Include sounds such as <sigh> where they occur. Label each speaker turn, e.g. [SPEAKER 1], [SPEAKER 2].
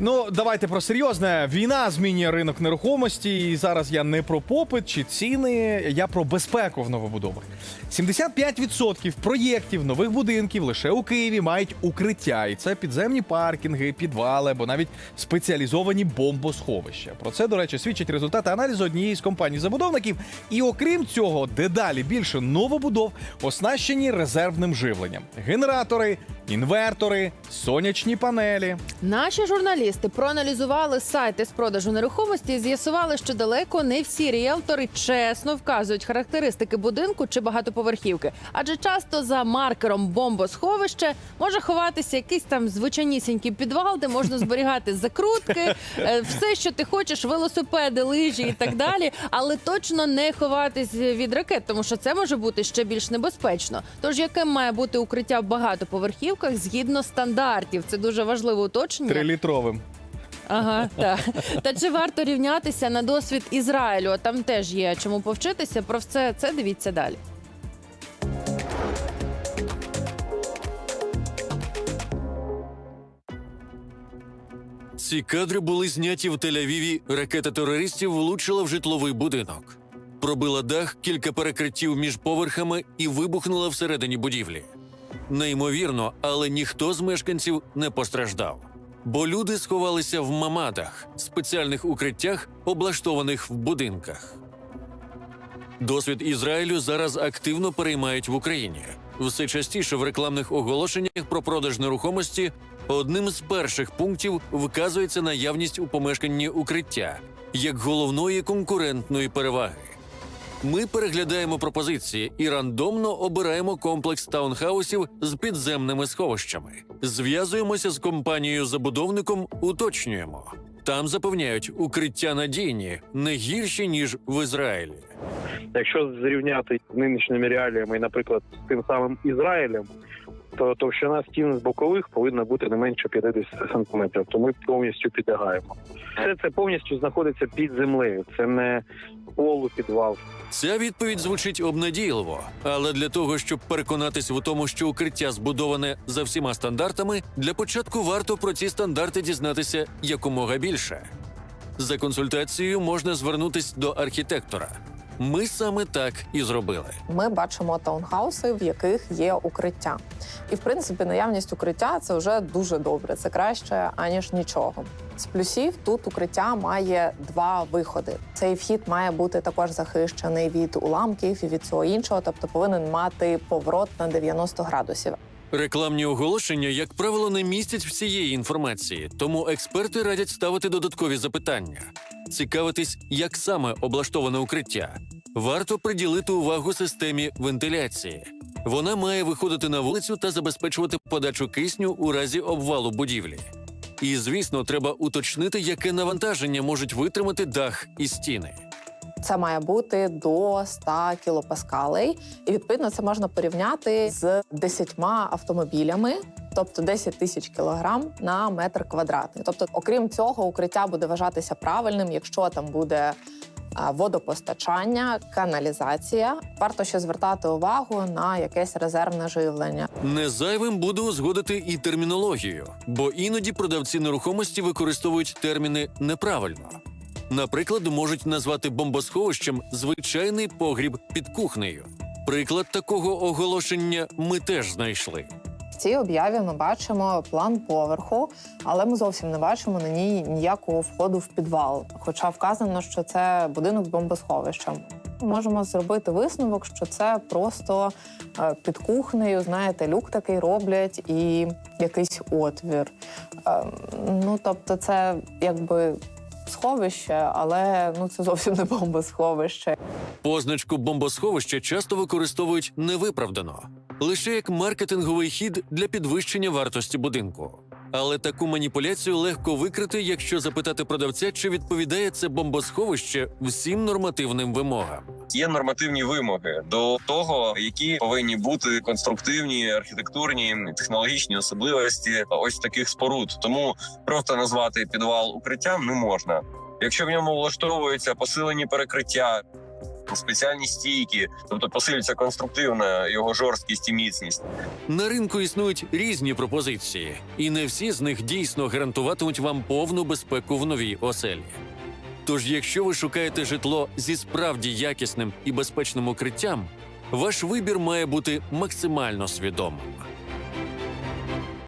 [SPEAKER 1] Ну, давайте про серйозне. Війна змінює ринок нерухомості. І зараз я не про попит чи ціни, я про безпеку в новобудовах. 75% проєктів нових будинків лише у Києві мають укриття, і це підземні паркінги, підвали або навіть спеціалізовані бомбосховища. Про це, до речі, свідчать результати аналізу однієї з компаній забудовників. І окрім цього, дедалі більше новобудов оснащені резервним живленням: генератори, інвертори, сонячні панелі.
[SPEAKER 2] Наші журналісти проаналізували сайти з продажу нерухомості і з'ясували, що далеко не всі ріелтори чесно вказують характеристики будинку чи багатоповерхівки, адже часто за маркером бомбосховище може ховатися якийсь там звичайнісінький підвал, де можна <laughs> зберігати закрутки, е, все, що ти хочеш, велосипеди, лижі і так далі, але точно не ховатись від ракет, тому що це може бути ще більш небезпечно. Тож яким має бути укриття в багатоповерхівках згідно стандартів? Це дуже важливе уточнення.
[SPEAKER 1] Трилітровим.
[SPEAKER 2] Ага, так. Та чи варто рівнятися на досвід Ізраїлю? Там теж є чому повчитися. Про все це дивіться далі.
[SPEAKER 3] Ці кадри були зняті в Тель-Авіві. Ракета терористів влучила в житловий будинок. Пробила дах, кілька перекриттів між поверхами і вибухнула всередині будівлі. Неймовірно, але ніхто з мешканців не постраждав. Бо люди сховалися в мамадах, спеціальних укриттях, облаштованих в будинках. Досвід Ізраїлю зараз активно переймають в Україні. Все частіше в рекламних оголошеннях про продаж нерухомості одним з перших пунктів вказується наявність у помешканні укриття як головної конкурентної переваги. Ми переглядаємо пропозиції і рандомно обираємо комплекс таунхаусів з підземними сховищами. Зв'язуємося з компанією-забудовником, уточнюємо. Там запевняють, укриття надійні не гірші ніж в Ізраїлі.
[SPEAKER 4] Якщо зрівняти з нинішніми реаліями, наприклад, з тим самим Ізраїлем, то товщина стін з бокових повинна бути не менше 50 сантиметрів, то ми повністю підлягаємо. Все це повністю знаходиться під землею. Це не полупідвал.
[SPEAKER 3] Ця відповідь звучить обнадійливо, але для того, щоб переконатись в тому, що укриття збудоване за всіма стандартами, для початку варто про ці стандарти дізнатися якомога більше. За консультацією можна звернутись до архітектора. Ми саме так і зробили.
[SPEAKER 5] ми бачимо таунхауси, в яких є укриття. І в принципі, наявність укриття це вже дуже добре. Це краще аніж нічого. З плюсів тут укриття має два виходи. Цей вхід має бути також захищений від уламків і від всього іншого, тобто повинен мати поворот на 90 градусів.
[SPEAKER 3] Рекламні оголошення, як правило, не містять всієї інформації, тому експерти радять ставити додаткові запитання, цікавитись, як саме облаштоване укриття. Варто приділити увагу системі вентиляції. Вона має виходити на вулицю та забезпечувати подачу кисню у разі обвалу будівлі. І, звісно, треба уточнити, яке навантаження можуть витримати дах і стіни.
[SPEAKER 5] Це має бути до 100 кілопаскалей, і відповідно це можна порівняти з 10 автомобілями. Тобто 10 тисяч кілограм на метр квадратний. Тобто, окрім цього, укриття буде вважатися правильним, якщо там буде водопостачання, каналізація. Варто ще звертати увагу на якесь резервне живлення.
[SPEAKER 3] Не зайвим буде узгодити і термінологію, бо іноді продавці нерухомості використовують терміни неправильно. Наприклад, можуть назвати бомбосховищем звичайний погріб під кухнею. Приклад такого оголошення ми теж знайшли.
[SPEAKER 5] В цій об'яві ми бачимо план поверху, але ми зовсім не бачимо на ній ніякого входу в підвал. Хоча вказано, що це будинок з бомбосховищем. Можемо зробити висновок, що це просто е, під кухнею, знаєте, люк такий роблять і якийсь отвір. Е, Ну тобто, це якби сховище, але ну це зовсім не бомбосховище.
[SPEAKER 3] Позначку бомбосховища часто використовують невиправдано, лише як маркетинговий хід для підвищення вартості будинку. Але таку маніпуляцію легко викрити, якщо запитати продавця, чи відповідає це бомбосховище всім нормативним вимогам.
[SPEAKER 6] Є нормативні вимоги до того, які повинні бути конструктивні, архітектурні, технологічні особливості ось таких споруд. Тому просто назвати підвал укриттям не можна. Якщо в ньому влаштовуються посилені перекриття, спеціальні стійки, тобто посилюється конструктивна його жорсткість і міцність.
[SPEAKER 3] На ринку існують різні пропозиції, і не всі з них дійсно гарантуватимуть вам повну безпеку в новій оселі. Тож, якщо ви шукаєте житло зі справді якісним і безпечним укриттям, ваш вибір має бути максимально свідомим.